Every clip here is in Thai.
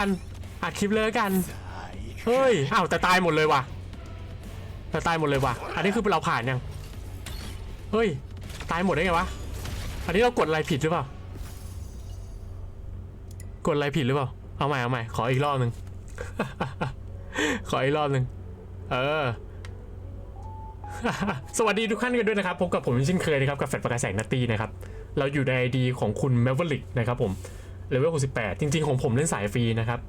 กันอัดคลิปเลยแล้วกัน เฮ้ยอ้าวแต่ตายหมดเลยว่ะ แต่ตายหมดเลยว่ะ อันนี้คือเราผ่านยัง เฮ้ย ตายหมดได้ไงวะ อันนี้เรากดอะไรผิดหรือเปล่า กดอะไรผิดหรือเปล่า เอาใหม่เอาใหม่ ขออีกรอบหนึ่ง ขออีกรอบหนึ่ง เออสวัสดีทุกท่านกันด้วยนะครับ พบกับผมเช่นเคยนะครับ กับแฟดประกายแสงนัตตี้นะครับ เราอยู่ในไอดีของคุณ m a v e r i c k นะครับผม เลเวล68 จริง ๆ ของผมเล่นสายฟรีนะครับ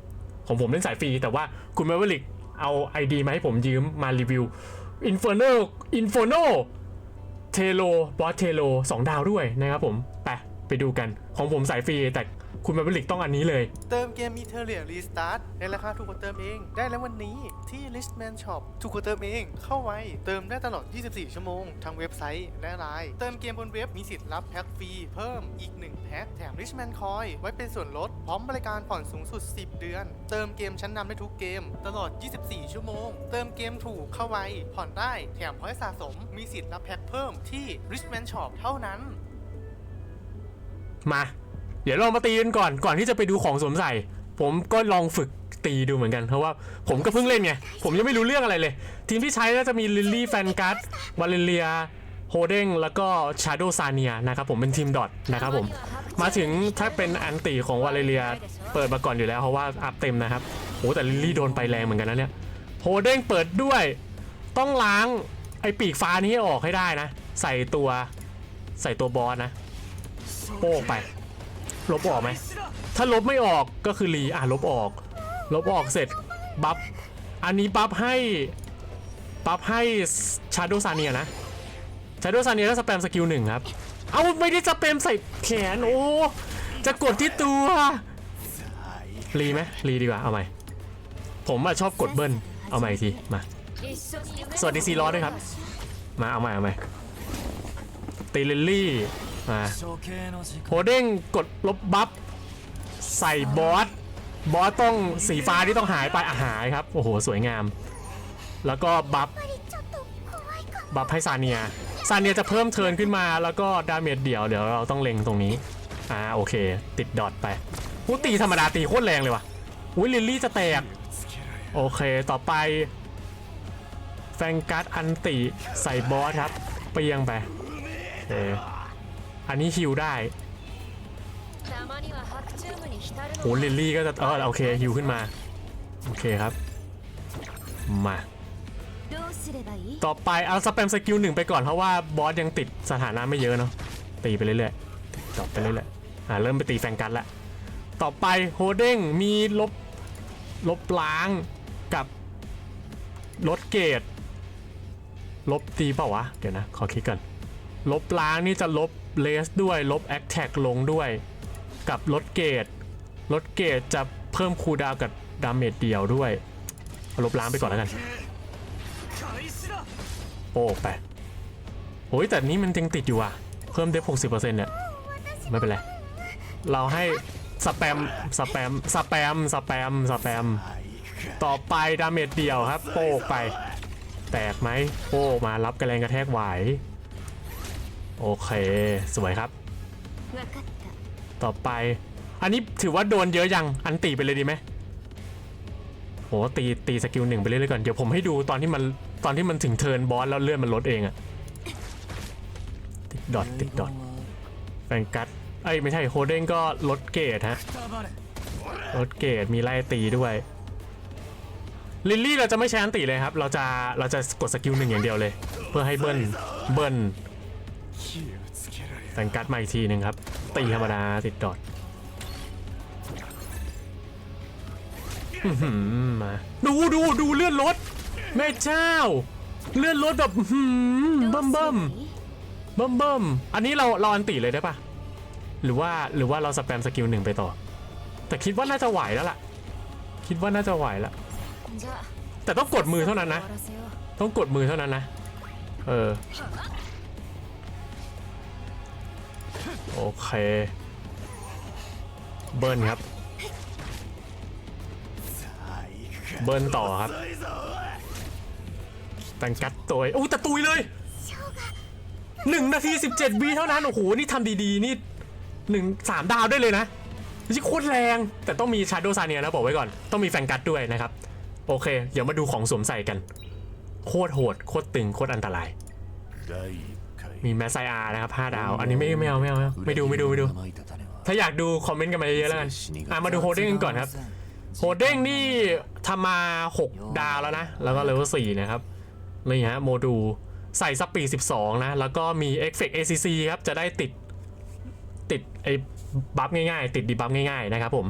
ของผมเล่นสายฟรี แต่ว่าคุณ m a v e r i c k เอา ID มาให้ผมยืมมารีวิว Inferno Inferno เทโลบอสเทโลสองดาวด้วยนะครับผม ไป ไปดูกัน ของผมสายฟรีแต่ คุณ m a v e r i c k ต้องอันนี้เลย เติมเกมมีเทเรียรีสตาร์ทในราคาถูกกว่าเติมเอง ได้แล้ววันนี้ที่ Listman Shop ถูกกว่าเติมเองเข้าไวเติมได้ตลอด 24 ชั่วโมง ทางเว็บไซต์และไลน์เติมเกมบนเว็บมีสิทธิ์รับแพ็คฟรีเพิ่มอีก 1 แพ็คแถม Richman Coin ไว้เป็นส่วนลด พร้อมบริการผ่อนสูงสุด 10 เดือน เติมเกมชั้นนำได้ทุกเกม ตลอด 24 ชั่วโมง เติมเกมถูกเข้าไวผ่อนได้แถมพอยต์สะสม มีสิทธิ์รับแพ็คเพิ่มที่ Richman Shop เท่านั้น มา เดี๋ยวเรามาตีกันก่อนก่อนที่จะไปดูของสวมใส่ ผมก็ลองฝึกตีดูเหมือนกันเพราะว่าผมก็เพิ่งเล่นไง ผมยังไม่รู้เรื่องอะไรเลย ทีมที่ใช้ก็จะมีลิลลี่แฟนการ์ดวาเลเลียโฮเด้งแล้วก็ชาโดซาเนียนะครับผมเป็นทีมดอทนะครับผมมาถึงถ้าเป็นอันตีของวาเลเลียเปิดมาก่อนอยู่แล้วเพราะว่าอัพเต็มนะครับโอ้แต่ลิลลี่โดนไปแรงเหมือนกันนะเนี่ยโฮเด้งเปิดด้วย ต้องล้างไอปีกฟ้านี้ให้ออกให้ได้นะ ใส่ตัวใส่ตัวบอสนะโป้ไป ลบออกไหมถ้าลบไม่ออกก็คือรีอะลบออก ลบออกเสร็จบัฟอันนี้บัฟให้บัฟให้ชาโดซาเนียนะชาโดซาเนียก็สแปมสกิลหนึ่งครับ เอาไม่ได้สแปมใส่แขนโอ้จะกดที่ตัวรีไหมรีดีกว่าเอาใหม่ผมอะชอบกดเบิ้ลเอาใหม่อีกทีมา สวัสดีซีล้อด้วยครับ มาเอาใหม่เอาใหม่ตีลิลลี่ มาโฮเด้งกดลบบัฟใส่บอสบอสต้องสีฟ้าที่ต้องหายไปอะหายครับ โอ้โห สวยงาม แล้วก็บัฟบัฟให้ซาเนียซาเนียจะเพิ่มเทิร์นขึ้นมาแล้วก็ดาเมจเดี่ยวเดี๋ยวเราต้องเล็งตรงนี้ อ่าโอเค ติดดอทไปผู้ตีธรรมดาตีโคตรแรงเลยว่ะอุ้ยลิลลี่จะแตก โอเคต่อไป แฟงการ์ดอันติใส่บอสครับเปียงไปโอเค อันนี้ฮิวได้โหลิลลี่ก็จะเออโอเคฮิวขึ้นมา โอเคครับ มาต่อไปเอาสแปมสกิลหนึ่งไปก่อนเพราะว่าบอสยังติดสถานะไม่เยอะเนาะตีไปเรื่อยๆต่อไปเรื่อยๆอ่าเริ่มไปตีแฟงกันละต่อไปโฮเด้งมีลบลบล้างกับลดเกรดลบตีเปล่าวะ เดี๋ยวนะ ขอคิดก่อน ลบล้างนี่จะลบ เลสด้วยลบแอคแท็กลงด้วย กับลดเกรดลดเกรดจะเพิ่มคูดาวกับดาเมจเดียวด้วยลบล้างไปก่อนแล้วกัน โอ้ไปโอ้ยแต่นี้มันยังติดอยู่อะ เพิ่มเดฟ60%เปอร์เซ็นต์เนี่ย ไม่เป็นไร เราให้สแปมสแปมสแปมสแปมสแปม ต่อไปดาเมจเดียวครับ โป๊กไป แตกไหมโป๊กมารับกระแรงกระแทกไหว โอเค สวยครับ ต่อไป อันนี้ถือว่าโดนเยอะยัง อันตีไปเลยดีไหมโหตีตีสกิลหนึ่งไปเรื่อยๆก่อน เดี๋ยวผมให้ดูตอนที่มันตอนที่มันถึงเทิร์นบอสแล้วเลื่อนมันลดเองอะติดดอทติดดอทแฟงกัดเอ้ยไม่ใช่โฮเด้งก็ลดเกรดฮะลดเกรดมีไล่ตีด้วยลิลลี่เราจะไม่ใช้อันติเลยครับ เราจะเราจะกดสกิลหนึ่งอย่างเดียวเลย เพื่อให้เบิ้ลเบิ้ล แฟงกัดมาอีกทีหนึ่งครับ ตีธรรมดาติดดอทมาดูดูดูเลื่อนรถแม่เจ้า เลื่อนรถแบบหืมเบิ่มเบิ่มเบิ่มเบิ่มอันนี้เราเราอันติเลยได้ปะหรือว่าหรือว่าเราสแปมสกิลหนึ่งไปต่อ แต่คิดว่าน่าจะไหวแล้วล่ะ คิดว่าน่าจะไหวแล้วแต่ต้องกดมือเท่านั้นนะ ต้องกดมือเท่านั้นนะ เออ โอเค เบิร์นครับ เบิร์นต่อครับ ตังกัดตัวอู้ตะตุยเลยหนึ่งนาทีสิบเจ็ดวิเท่านั้น โอ้โห นี่ทำดีๆ นี่หนึ่งสามดาวได้เลยนะนี่โคตรแรง แต่ต้องมีชาร์โดซาเนียนะ บอกไว้ก่อน ต้องมีแฟงกัดด้วยนะครับ โอเค เดี๋ยวมาดูของสวมใส่กัน โคตรโหด โคตรตึง โคตรอันตราย มีแมสไซอาร์นะครับ 5 ดาว อันนี้ไม่ไม่เอาไม่เอาไม่เอาไม่ดูไม่ดูไม่ดู ถ้าอยากดูคอมเมนต์กันมาเยอะๆแล้วกันอะมาดูโฮเด้งกันก่อนครับ โฮเด้งนี่ทำมา 6 ดาวแล้วนะ แล้วก็เลเวล4นะครับนี่ฮะโมดูลใส่สปีด12 นะ แล้วก็มีเอฟเฟกต์ ACC ครับ จะได้ติดติดไอ้บัฟง่ายๆ ติดดีบัฟง่ายๆ นะครับผม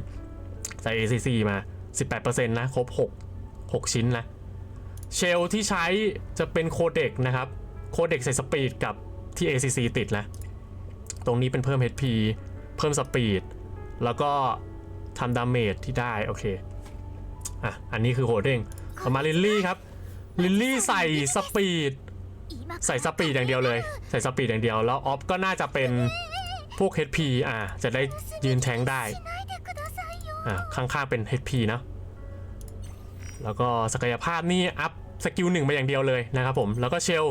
ใส่ ACC มา 18%นะ ครบ 6 6 ชิ้นนะ เชลที่ใช้จะเป็นโคเด็กนะครับ โคเด็กใส่สปีดกับ ที่ ACC ติดนะตรงนี้เป็นเพิ่ม HP เพิ่มสปีด แล้วก็ทำดาเมจที่ได้ โอเค อะ อันนี้คือโหดเด้งต่อมาลิลลี่ครับ ลิลลี่ใส่สปีด ใส่สปีดอย่างเดียวเลย ใส่สปีดอย่างเดียว แล้วออฟก็น่าจะเป็นพวก HP อะ จะได้ยืนแทงได้ อะ ข้างๆเป็น HP เนอะแล้วก็ศักยภาพนี่อัพสกิลหนึ่งมาอย่างเดียวเลยนะครับผม แล้วก็เชล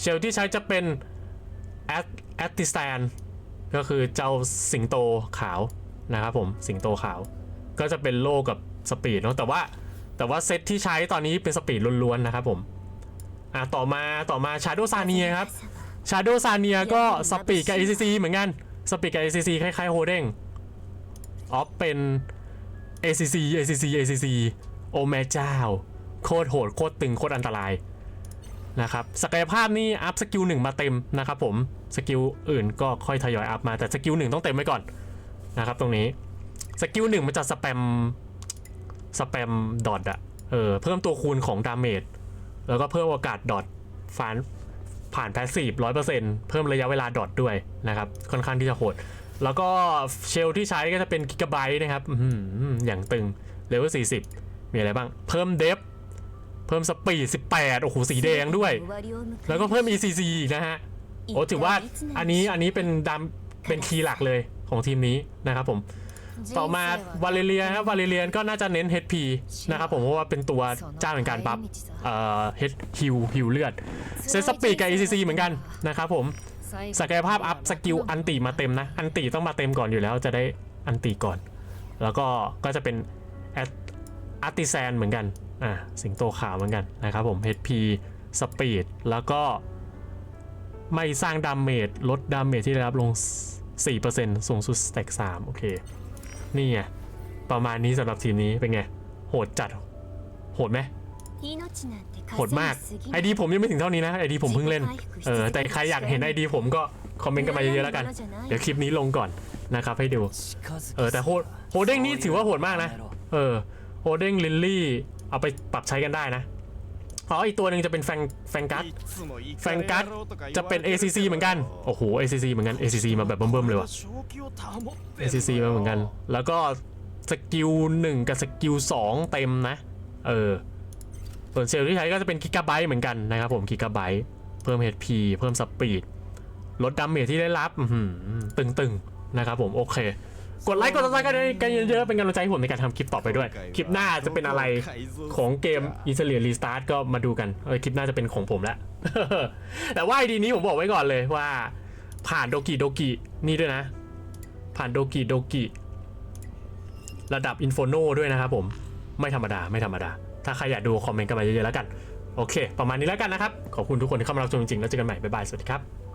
เชลที่ใช้จะเป็น แอตแอตติสแตนก็คือเจ้าสิงโตขาวนะครับผมสิงโตขาว ก็จะเป็นโล่กับสปีดเนาะแต่ว่าแต่ว่าเซตที่ใช้ตอนนี้เป็นสปีดล้วนๆนะครับผมอะต่อมาต่อมาชาโดซาเนียครับชาโดซาเนียก็สปีดกับ ACC เหมือนกันสปีดกับ ACC คล้ายๆโฮเด้งออฟเป็น ACC ACC ACC โอแม่เจ้า โคตรโหด โคตรตึง โคตรอันตรายนะครับศักยภาพนี่อัพสกิลหนึ่งมาเต็มนะครับผม สกิลอื่นก็ค่อยทยอยอัพมาแต่สกิลหนึ่งต้องเต็มไว้ก่อนนะครับตรงนี้สกิลหนึ่งมันจะสแปมสแปมดอทอะเออเพิ่มตัวคูณของดาเมจแล้วก็เพิ่มโอกาสดอทฟานผ่านแพสซีฟร้อยเปอร์เซ็นต์เพิ่มระยะเวลาดอทด้วยนะครับ ค่อนข้างที่จะโหด แล้วก็เชลที่ใช้ก็จะเป็นกิกะไบต์นะครับอย่างตึงเลเวล40มีอะไรบ้าง เพิ่มเดฟเพิ่มสปีด18โอ้โหสีแดงด้วย แล้วก็เพิ่ม ECC อีกนะฮะ โอ้ถือว่าอันนี้อันนี้เป็นดำเป็นคีย์หลักเลยของทีมนี้นะครับผมต่อมาวาเลเรียครับวาเลเรียนก็น่าจะเน้น HP นะครับผมเพราะว่าเป็นตัวเจ้าแห่งการบัฟเอ่อ H ฮิวฮิวเลือดเซตสปีดกับ ECC เหมือนกันนะครับผมศักยภาพอัพสกิลอันติมาเต็มนะ อันติต้องมาเต็มก่อนอยู่แล้วจะได้อันติก่อน แล้วก็ก็จะเป็นอาร์ติแซนเหมือนกันอ่าสิงโตขาวเหมือนกันนะครับผม HP สปีดแล้วก็ ไม่สร้างดาเมจลดดาเมจที่ได้รับลง 4%สูงสุดสเต็ก3โอเค นี่ไง ประมาณนี้สำหรับทีมนี้เป็นไง โหดจัด โหดไหมโหดมากไอดีผมยังไม่ถึงเท่านี้นะไอดีผมเพิ่งเล่นเออแต่ใครอยากเห็นไอดีผมก็คอมเมนต์กันมาเยอะๆแล้วกัน เดี๋ยวคลิปนี้ลงก่อนนะครับให้ดูเออแต่โหดโหดเด้งนี่ถือว่าโหดมากนะ เออโหดเด้งลิลลี่เอาไปปรับใช้กันได้นะ อ๋ออีกตัวหนึ่งจะเป็นแฟงแฟงกัสแฟงกัสจะเป็น ACC เหมือนกัน โอ้โห ACC เหมือนกัน ACC มาแบบเบิ่มๆเลยว่ะ ACC มาเหมือนกัน แล้วก็สกิลหนึ่งกับสกิลสองเต็มนะ เออ ส่วนเซลล์ที่ใช้ก็จะเป็นกิกะไบต์เหมือนกันนะครับผมกิกะไบต์เพิ่ม HP เพิ่มสปีดลดดาเมจที่ได้รับอื้อหือตึงๆ นะครับผม โอเค กดไลค์กดติดตามกันเยอะๆเป็นกำลังใจให้ผมในการทำคลิปต่อไปด้วย คลิปหน้าจะเป็นอะไรของเกมอิสเลียรีสตาร์ทก็มาดูกันเออคลิปหน้าจะเป็นของผมแล้วแต่ว่าไอดีนี้ผมบอกไว้ก่อนเลยว่า ผ่านโดกิโดกินี่ด้วยนะ ผ่านโดกิโดกิระดับอินโฟโนด้วยนะครับผมไม่ธรรมดาไม่ธรรมดา ถ้าใครอยากดูคอมเมนต์กันมาเยอะๆแล้วกัน โอเค ประมาณนี้แล้วกันนะครับ ขอบคุณทุกคนที่เข้ามารับชมจริงๆแล้วเจอกันใหม่ บ๊ายบาย สวัสดีครับ